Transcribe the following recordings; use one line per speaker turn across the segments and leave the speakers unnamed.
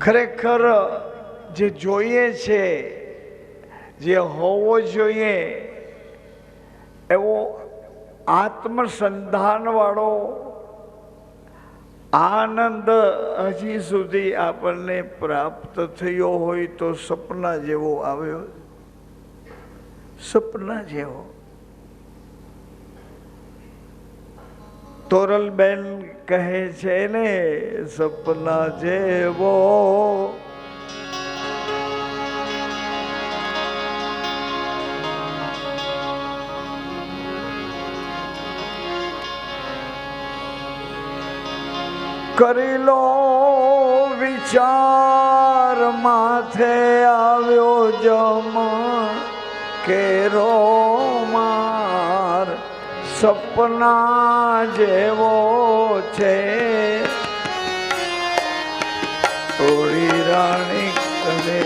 ખરેખર જે જોઈએ છે, જે હોવો જોઈએ, એવો આત્મસંધાનવાળો આનંદ હજી સુધી આપણને પ્રાપ્ત થયો હોય તો સપના જેવો આવ્યો. સપના જેવો. તોરલબેન કહે છે ને સપના જેવો. કરી લો વિચાર માથે આવ્યો જમ કેરો. સપના જેવો છે. થોડી રાણી કરે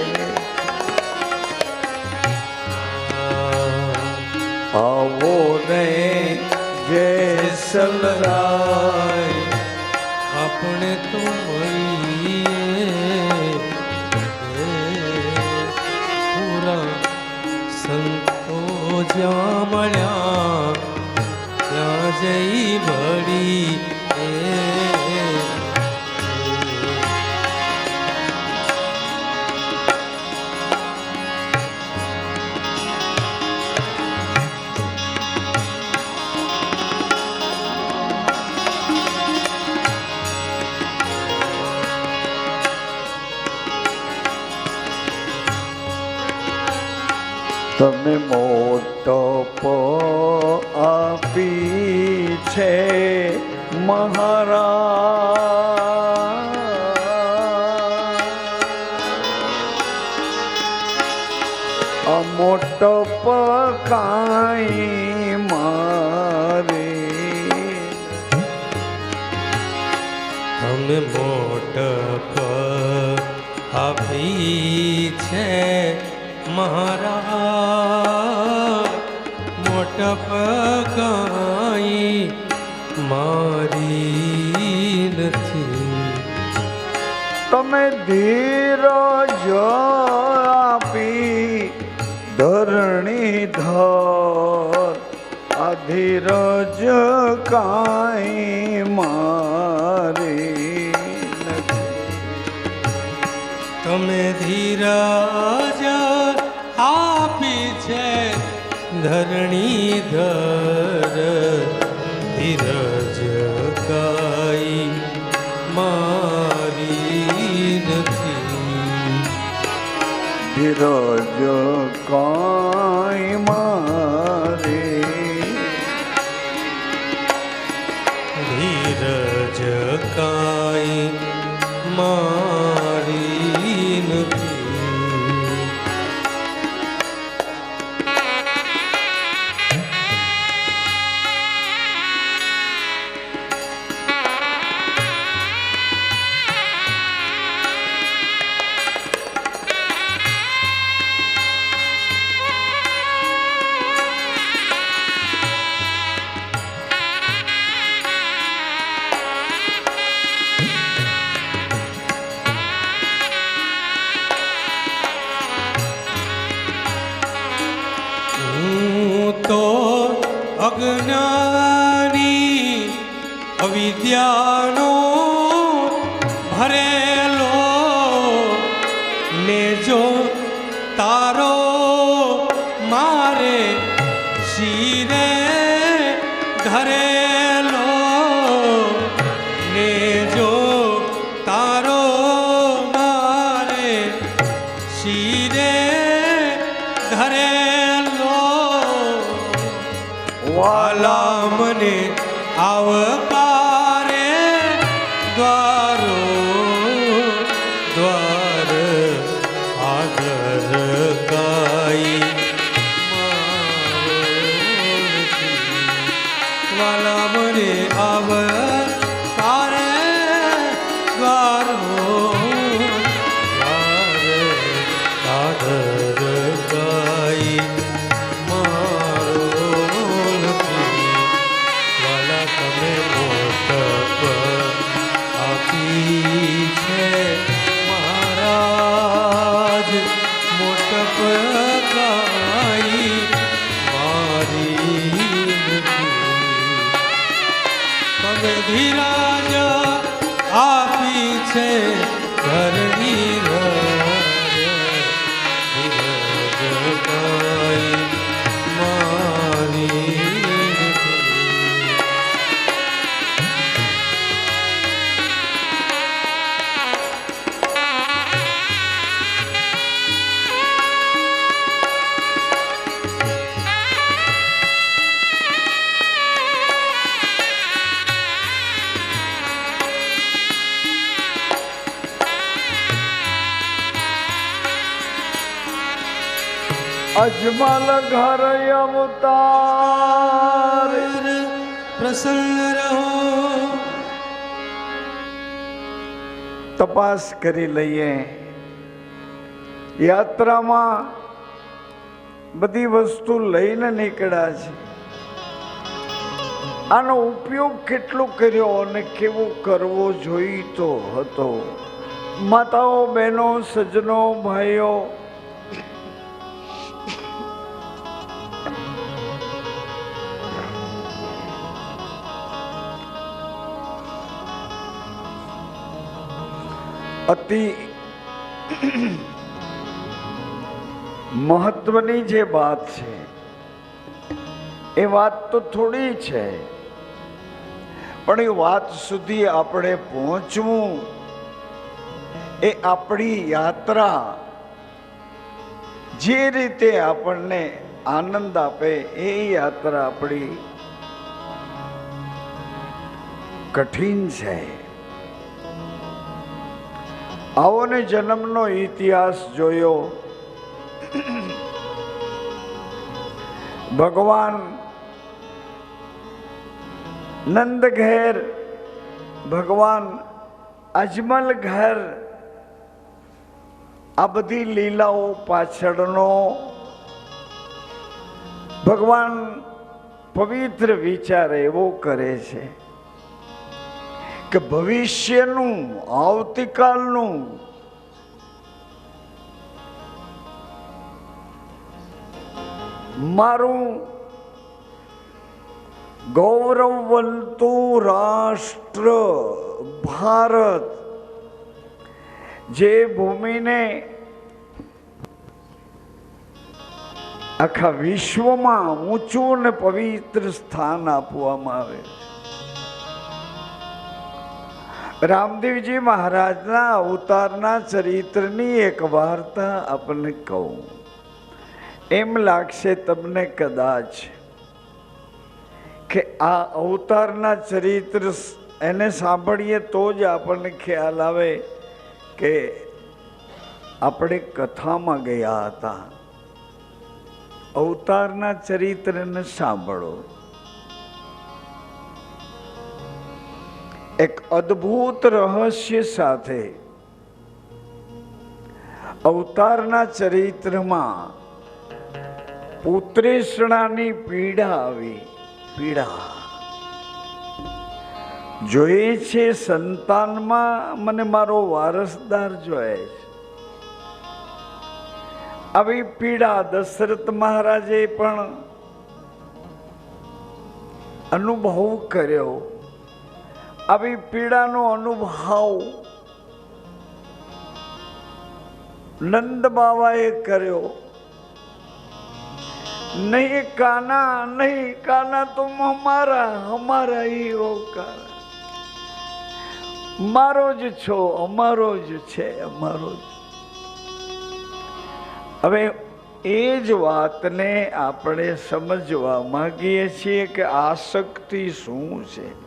આવો ને જે સલરાય
આપણે તો મળીએ. પૂરા સંતો જ્યાં મળ્યા. ત્યાં જઈ
તમે મોટો પ આપી છે મહારાજ. મોટો કાંઈ મારે
તમે મોટો આપી છે. મોટપ કાંઈ મારી નથી.
તમે ધીરજ આપી ધરણી ધર. અધીરજ ધીરજ કાંઈ મારી નથી.
તમે ધીરજ ધરણી ધર ધીરજ કાઈ મારી નથી.
ધીરજ કાઈ મારી
વાલા મને આવકારે
અજમલ ઘર અવતાર.
પ્રસન્ન રહો.
તપાસ કરી લઈએ. યાત્રામાં બધી વસ્તુ લઈને નીકળ્યા છે. આનો ઉપયોગ કેટલો કર્યો અને કેવો કરવો જોઈતો હતો? માતાઓ બહેનો સજ્જનો ભાઈઓ અતિ મહત્વની જે વાત છે, એ વાત તો થોડી છે, પણ એ વાત સુધી આપણે પહોંચવું, એ આપણી યાત્રા જે રીતે આપણને આનંદ આપે, એ યાત્રા આપણી કઠિન છે. આવો ને જન્મનો ઇતિહાસ જોયો. ભગવાન નંદ ઘેર ભગવાન અજમલ ઘર આ બધી લીલાઓ પાછળનો ભગવાન પવિત્ર વિચાર એવો કરે છે. કે ભવિષ્યનું, આવતીકાલનું. મારું ગૌરવવંતું રાષ્ટ્ર ભારત, જે ભૂમિને આખા વિશ્વમાં ઊંચું ને પવિત્ર સ્થાન આપવામાં આવે. છે રામદેવજી મહારાજના અવતારના ચરિત્રની એક વાર્તા આપણને કહું. એમ લાગશે તમને કદાચ કે આ અવતારના ચરિત્ર એને સાંભળીએ તો જ આપણને ખ્યાલ આવે કે આપણે કથામાં ગયા હતા. અવતારના ચરિત્રને સાંભળો. એક અદ્ભુત રહસ્ય સાથે અવતારના ચરિત્રમાં પુત્રેષણાની પીડા આવી. પીડા. જોઈએ છે સંતાનમાં મને મારો વારસદાર જોઈએ છે. આવી પીડા દશરથ મહારાજે પણ અનુભવ કર્યો. આવી પીડાનો અનુભવ નંદ બાવાએ કર્યો. નહીં કાના નહીં કાના તુમ હમારા અમારા હી ઓકાર મારો જ છો, અમારો જ છે, અમારો જ. હવે એ જ વાતને આપણે સમજવા માંગીએ છીએ કે આસક્તિ શું છે?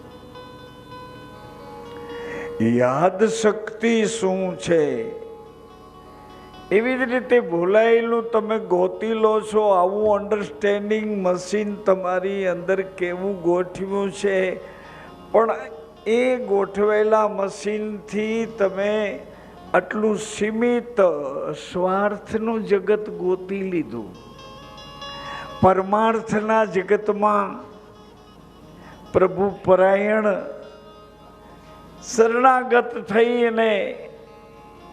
યાદ શક્તિ શું છે? એવી જ રીતે ભૂલાયેલું તમે ગોતી લો છો, આવું અન્ડરસ્ટેન્ડિંગ મશીન તમારી અંદર કેવું ગોઠવ્યું છે? પણ એ ગોઠવેલા મશીનથી તમે આટલું સીમિત સ્વાર્થનું જગત ગોતી લીધું. પરમાર્થના જગતમાં પ્રભુ પરાયણ શરણાગત થઈને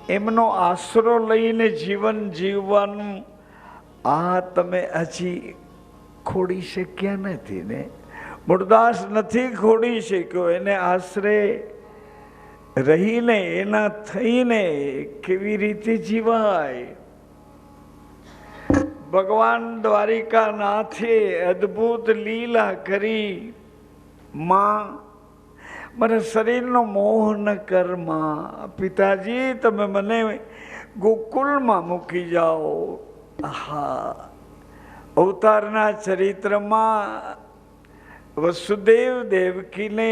એમનો આશરો લઈને જીવન જીવવાનું, આ તમે હજી ખોડી શક્યા નથી ને? મૂળદાસ નથી ખોડી શક્યો, એને આશરે રહીને, એના થઈને કેવી રીતે જીવાય? ભગવાન દ્વારિકા નાથે અદ્ભુત લીલા કરી, માં મારા શરીરનો મોહ ન કરમાં પિતાજી, તમે મને ગોકુલમાં મૂકી જાઓ. હા અવતારના ચરિત્રમાં વસુદેવ દેવકીને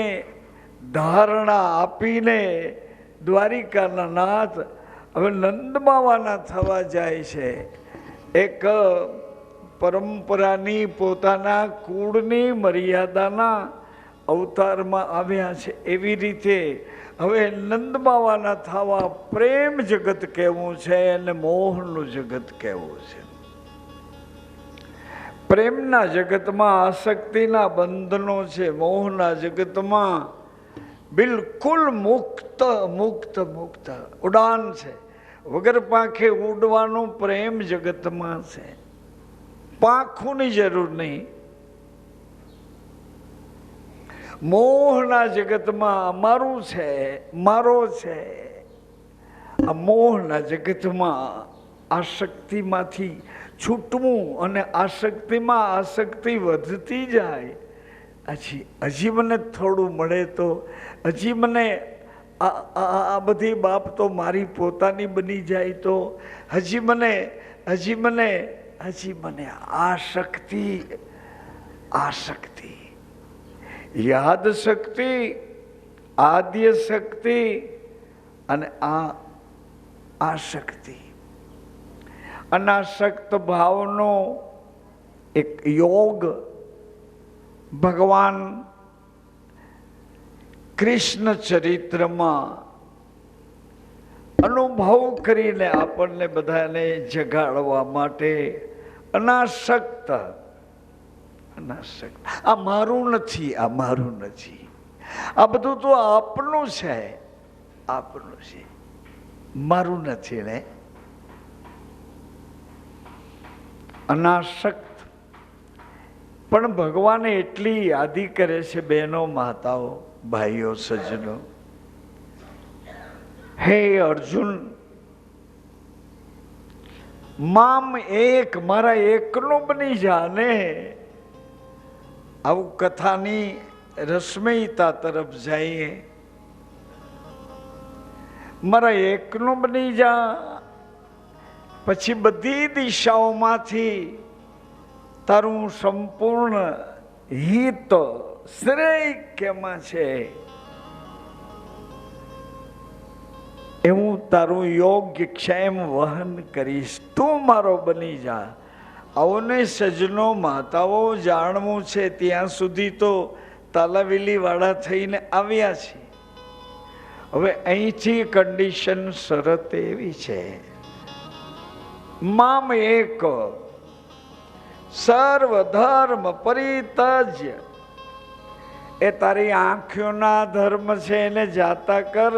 ધારણા આપીને દ્વારિકાના નાથ, હવે નંદમાવાના થવા જાય છે. એક પરંપરાની પોતાના કુળની મર્યાદાના અવતારમાં આવ્યા છે. એવી રીતે હવે નંદ બાવાના થવા પ્રેમ જગત કેવું છે અને મોહનું જગત કેવું છે? પ્રેમના જગતમાં આસક્તિના બંધનો છે. મોહના જગતમાં બિલકુલ મુક્ત મુક્ત મુક્ત, ઉડાન છે. વગર પાંખે ઉડવાનું પ્રેમ જગતમાં છે. પાંખોની જરૂર નહીં. મોહના જગતમાં અમારું છે, મારો છે. આ મોહના જગતમાં આસક્તિમાંથી છૂટવું અને આસક્તિમાં આસક્તિ વધતી જાય. હજી હજી મને થોડું મળે તો, હજી મને આ, આ- આ બધી બાપ તો મારી પોતાની બની જાય તો, હજી મને હજી મને હજી મને આ શક્તિ આ આસક્તિ. યાદ શક્તિ આદ્ય શક્તિ અને આ આસક્તિ અનાશક્ત ભાવનો એક યોગ ભગવાન કૃષ્ણ ચરિત્રમાં અનુભવ કરીને આપણને બધાને જગાડવા માટે અનાસક્ત અનાસક્ત આ મારું નથી, આ મારું નથી. આ બધું તો આપનું છે. આપનું છે. મારું નથી ને. અનાશક્ત. પણ ભગવાને એટલી યાદી કરે છે બહેનો, માતાઓ, ભાઈઓ, સજ્જનો. હે અર્જુન, મામ એક, મારા એકનો બની જા ને આવું કથાની રશ્મિતા તરફ જઈએ. મારા એકનો બની જા. પછી બધી દિશાઓમાંથી તારું સંપૂર્ણ હિત, શ્રેય કેમાં છે? એવું તારું યોગ્ય ક્ષેમ વહન કરીશ. તું મારો બની જા. આવને સજનો માતાઓ જાણવું છે, ત્યાં સુધી તો તાલાવેલીવાળા થઈને આવ્યા છે. હવે અહીંથી કન્ડિશન શરત એવી છે. મામ એક સર્વ ધર્મ પરિતજ્ય એ તારી આંખોના ધર્મ છે, એને જાતા કર.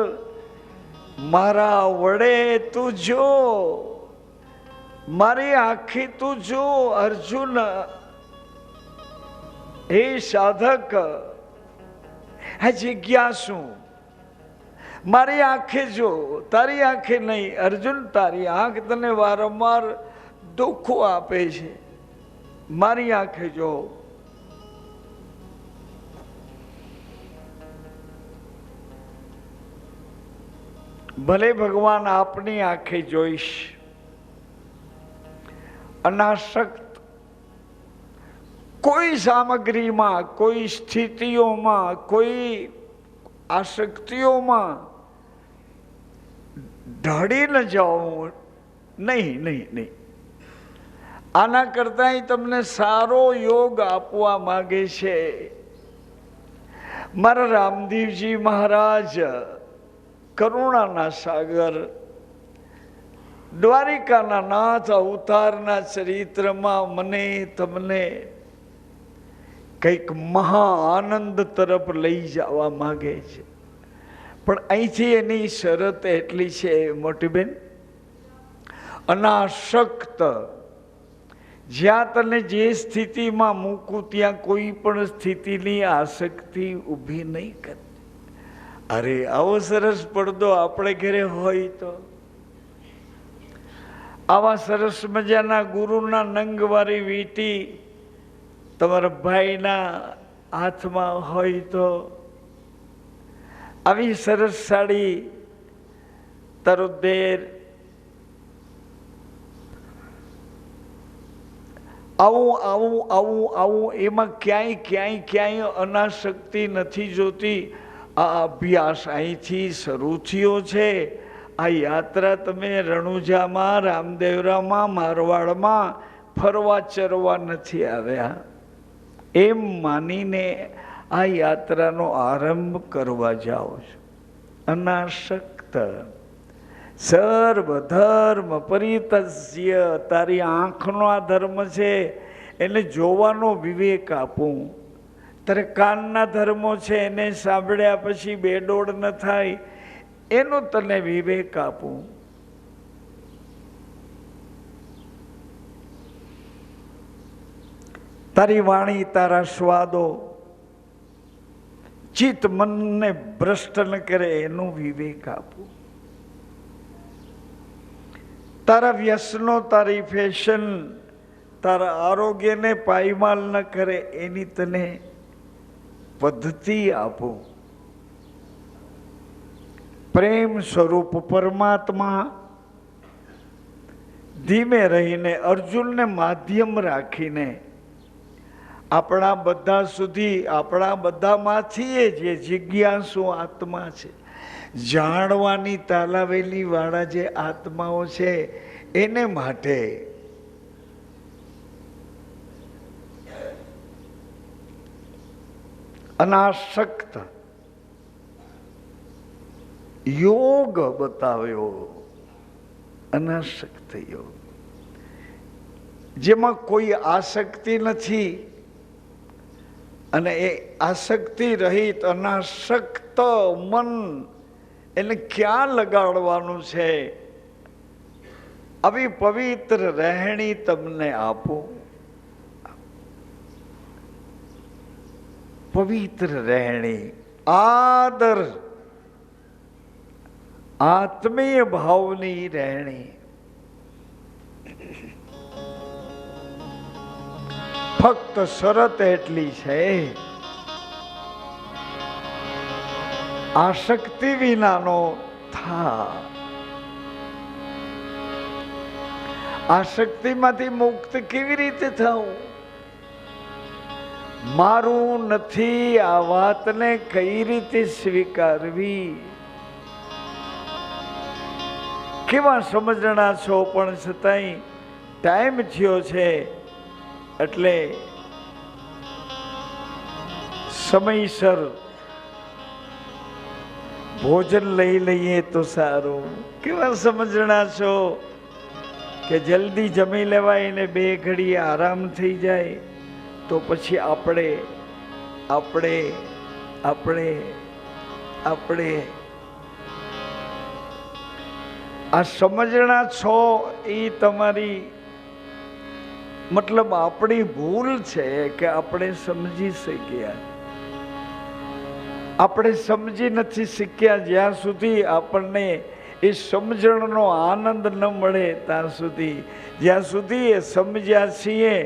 મારા વડે તું જો મારી આખી તું જો, અર્જુન. હે સાધક, હે જિજ્ઞાસુ. મારી આંખે જો, તારી આંખે નહીં. અર્જુન, તારી આંખ તને વારંવાર દુઃખો આપે છે. મારી આંખે જો. ભલે ભગવાન આપની આંખે જોઈશ. અનાસક્ત કોઈ સામગ્રીમાં, કોઈ સ્થિતિઓમાં, કોઈ આસક્તિઓમાં ઢળી ન જાઓ નહીં નહીં નહીં. આના કરતાં તમને સારો યોગ આપવા માગે છે. મારા રામદેવજી મહારાજ, કરુણાના સાગર દ્વારિકાના નાથ અવતારના ચરિત્રમાં મને તમને કંઈક મહા આનંદ તરફ લઈ જવા માગે છે. પણ અહીંથી એની શરત એટલી છે મોટી બેન અનાસક્ત જ્યાં તને જે સ્થિતિમાં મૂકું, ત્યાં કોઈ પણ સ્થિતિની આસક્તિ ઊભી નહીં કરતી. અરે આવો સરસ પડદો આપણે ઘરે હોય તો. આવા સરસ મજાના ગુરુના નંગવાળી વીંટી તમારા ભાઈના હાથમાં હોય તો આવી સરસ સાડી, તારો દેર, આવું આવું આવું આવું, એમાં ક્યાંય ક્યાંય ક્યાંય અનાશક્તિ નથી જોતી. આ અભ્યાસ અહીંથી શરૂ થયો છે. આ યાત્રા તમે રણુજામાં, રામદેવરામાં, મારવાડમાં ફરવા ચરવા નથી આવ્યા. એમ માનીને આ યાત્રાનો આરંભ કરવા જાઓ છો. અનાશક્ત. સર્વ ધર્મ પરિતસ્ય. તારી આંખનો આ ધર્મ છે, એને જોવાનો વિવેક આપું. તારે કાનના ધર્મો છે, એને સાંભળ્યા પછી બેડોળ ન થાય. એનો તને વિવેક આપું. તારી વાણી, તારા સ્વાદો, ચિત્ત મનને ભ્રષ્ટ ન કરે એનું વિવેક આપું. તારા વ્યસનો, તારી ફેશન, તારા આરોગ્યને પાયમાલ ન કરે એની તને પદ્ધતિ આપું. પ્રેમ સ્વરૂપ પરમાત્મા. ધીમે રહીને અર્જુનને માધ્યમ રાખીને આપણા બધા સુધી, આપણા બધામાંથી એ જે જિજ્ઞાસુ આત્મા છે, જાણવાની તાલાવેલી વાળા જે આત્માઓ છે, એને માટે અનાસક્ત યોગ બતાવ્યો અનાસક્ત યોગ. જેમાં કોઈ આસક્તિ નથી અને એ આસક્તિ રહિત અનાસક્ત મન એને ક્યાં લગાડવાનું છે? આવી પવિત્ર રહેણી તમને આપો. પવિત્ર રહેણી, આદર આત્મીય ભાવની રહેણી. ફક્ત શરત એટલી છે, આશક્તિ વિનાનો થા. આશક્તિમાંથી મુક્ત કેવી રીતે થવું મારું નથી આ વાતને કઈ રીતે સ્વીકારવી? કેવા સમજણા છો, પણ છતાંય ટાઈમ થયો છે, એટલે સમયસર ભોજન લઈ લઈએ તો સારું. કેવા સમજણા છો કે જલ્દી જમી લેવાય ને બે ઘડી આરામ થઈ જાય, તો પછી આપણે આપણે આપણે આપણે આ સમજણા છો એ તમારી મતલબ આપણી ભૂલ છે કે આપણે સમજી શક્યા. આપણે સમજી નથી શીખ્યા જ્યાં સુધી આપણને એ સમજણનો આનંદ ન મળે ત્યાં સુધી. જ્યાં સુધી એ સમજ્યા છીએ,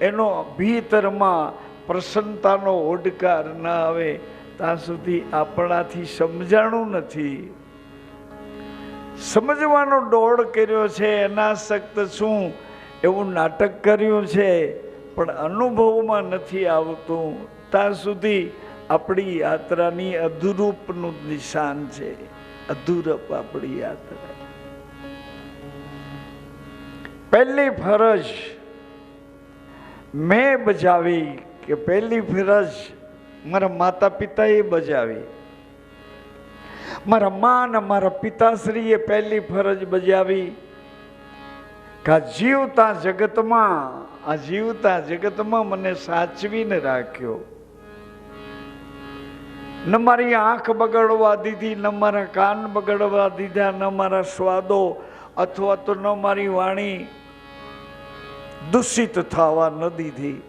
એનો ભીતરમાં પ્રસન્નતાનો ઓડકાર ન આવે, ત્યાં સુધી આપણાથી સમજાણું નથી. સમજવાનો દોડ કર્યો છે અનાસક્ત શું? એવું નાટક કર્યું છે, પણ અનુભવમાં નથી આવતું. ત્યાં સુધી આપણી યાત્રાની અધુરૂપનું નિશાન છે, અધુરપ આપણી યાત્રા. પહેલી ફરજ મેં બજાવી કે પહેલી ફરજ મારા માતા પિતાએ બજાવી. મારા મા અને મારા પિતાશ્રીએ પહેલી ફરજ બજાવી કે જીવતા જગતમાં, આ જીવતા જગતમાં મને સાચવીને રાખ્યો. ન મારી આંખ બગડવા દીધી, ન મારા કાન બગડવા દીધા, ન મારા સ્વાદો, અથવા તો ન મારી વાણી દૂષિત થવા ન દીધી.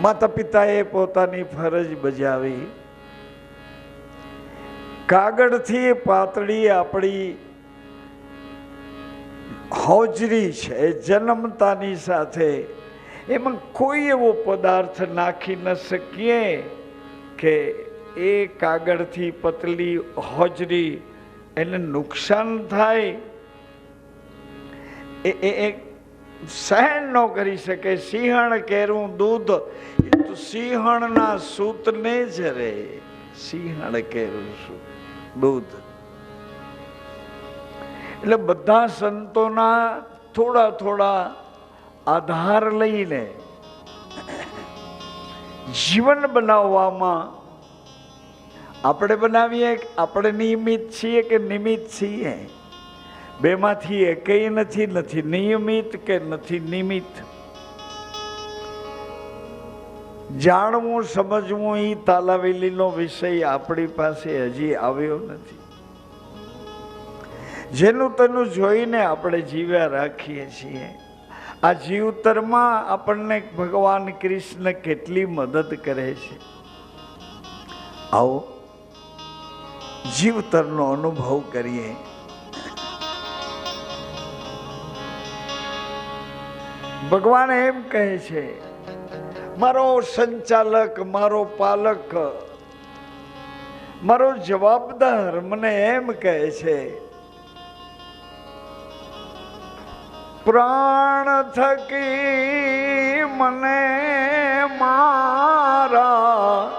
માતા પિતાએ પોતાની ફરજ બજાવી. કાગળથી પાતળી આપણી હોજરી છે જન્મતાની સાથે એમાં કોઈ એવો પદાર્થ નાખી ન શકીએ કે એ કાગળથી પતલી હોજરી એને નુકસાન થાય. એ સહન ન કરી શકે, સિંહણ કેરું દૂધ સિંહણના સૂતને જ રે, સિંહણ કેરું સૂત. દૂધ એટલે બધા સંતોના થોડા થોડા આધાર લઈને જીવન બનાવવામાં આપણે બનાવીએ આપણે નિયમિત છીએ કે નિમિત્ત છીએ? બેમાંથી એકય નથી નથી નિયમિત કે નથી નિમિત્ત જાણવું, સમજવું એ તાલાવેલીનો વિષય આપણી પાસે હજી આવ્યો નથી. જેનું તેનું જોઈને આપણે જીવ્યા રાખીએ છીએ. આ જીવતરમાં આપણને ભગવાન કૃષ્ણ કેટલી મદદ કરે છે. આવો, જીવતરનો અનુભવ કરીએ. ભગવાન એમ કહે છે મારો સંચાલક, મારો પાલક, મારો જવાબદાર મને એમ કહે છે, પ્રાણ થકી મને મારા,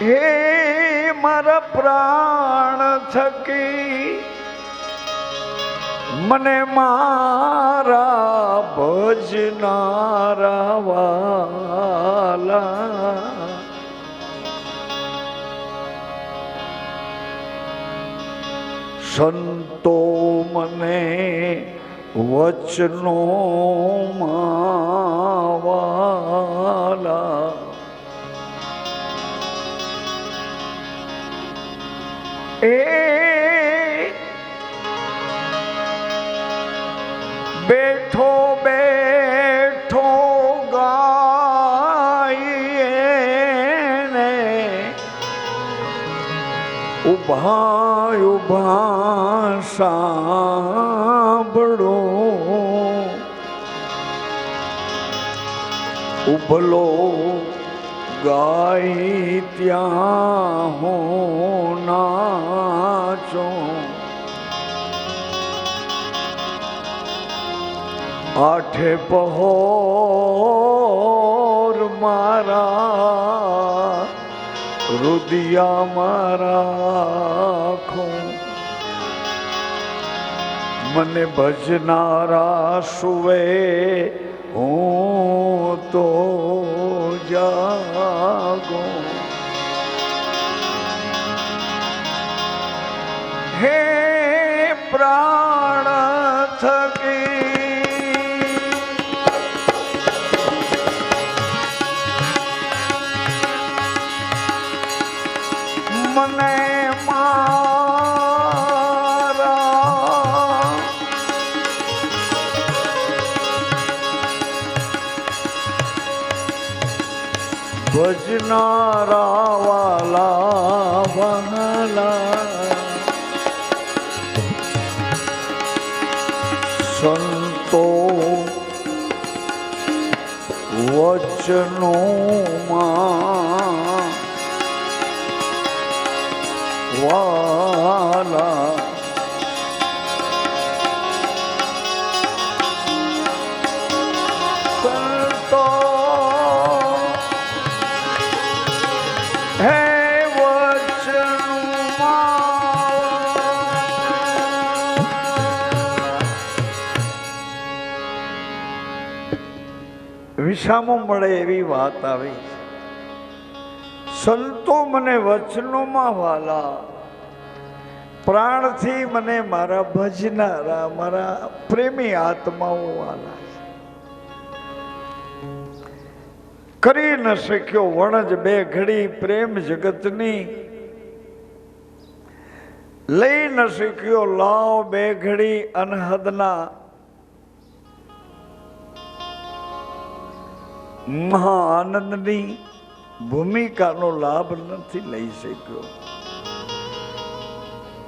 હે મારા પ્રાણ થકી મને મારા ભજનારા વાલા. સંતો મને વચનો માવાલા. એ બેઠો બેઠો ગાઈએ ને. ઊભા ઊભા સાંભળો. ઉભલો ગાય ત્યાં હો નાચો. આઠે પહોર મારા રુદિયા મારા મને ભજનારા સુવે હું તો જાગો. હે વિસામો મળે એવી વાત આવી. સંતો મને વચનોમાં વાલા. પ્રાણથી મને મારા ભજનારા, મારા પ્રેમી આત્માઓ વાલા. કરી ન શક્યો વણજ બે ઘડી પ્રેમ જગતની. લઈ ન શક્યો લાવ બે ઘડી અનહદના. મહા આનંદની ભૂમિકાનો લાભ નથી લઈ શક્યો.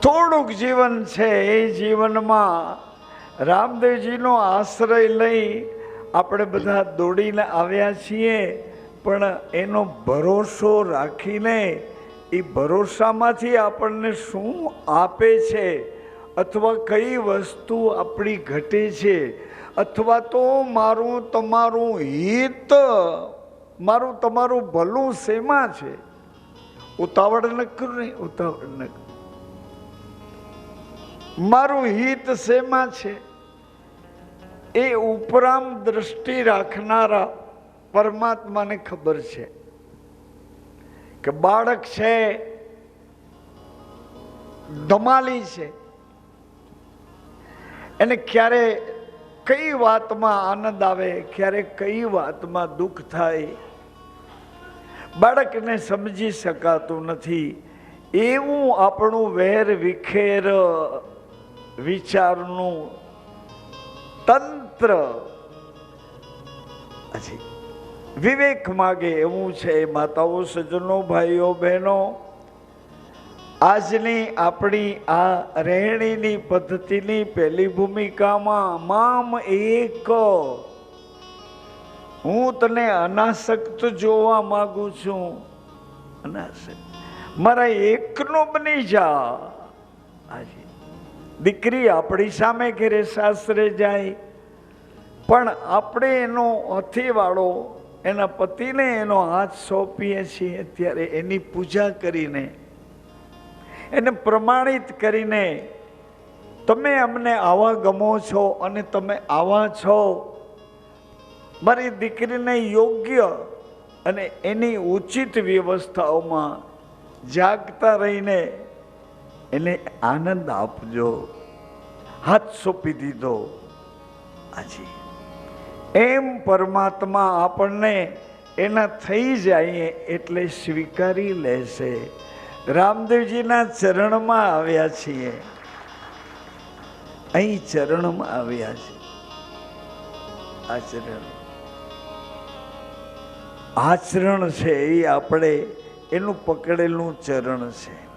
થોડુંક જીવન છે એ જીવનમાં રામદેવજીનો આશ્રય લઈ આપણે બધા દોડીને આવ્યા છીએ, પણ એનો ભરોસો રાખીને એ ભરોસામાંથી આપણને શું આપે છે અથવા કઈ વસ્તુ આપણી ઘટે છે અથવા તો મારું તમારું હિત, મારું તમારું ભલું શેમાં છે? ઉતાવળ ન કરું નહીં ઉતાવળ ન મારું હિત શેમાં છે? એ ઉપરામ દ્રષ્ટિ રાખનારા પરમાત્માને ખબર છે કે બાળક છે, ધમાલી છે. એને ક્યારે કઈ વાતમાં આનંદ આવે? ક્યારે કઈ વાતમાં દુઃખ થાય? બાળકને સમજી શકાતું નથી. એવું આપણું વેર વિખેર વિચારનું તંત્ર. વિવેક માગે એવું છે. માતાઓ સજ્જનો ભાઈઓ, બહેનો આજની આપણી આ રહેણીની પદ્ધતિની પહેલી ભૂમિકામાં મામ એક. હું તને અનાસક્ત જોવા માંગુ છું. અનાસક્ત. મારા એકનો બની જા. આજે. દીકરી આપણી સામે ઘેરે સાસરે જાય. પણ આપણે એનો હથીવાળો એના પતિને એનો હાથ સોંપીએ છીએ. ત્યારે એની પૂજા કરીને એને પ્રમાણિત કરીને તમે અમને આવા ગમો છો અને તમે આવા છો. મારી દીકરીને યોગ્ય અને એની ઉચિત વ્યવસ્થાઓમાં જાગતા રહીને એને આનંદ આપજો, હાથ સોંપી દીધો. હાજી એમ પરમાત્મા આપણને એના થઈ જાય એટલે સ્વીકારી લેશે. રામદેવજીના ચરણમાં આવ્યા છીએ. અહીં ચરણમાં આવ્યા છે. આચરણ આચરણ છે એ આપણે, એનું પકડેલું ચરણ છે.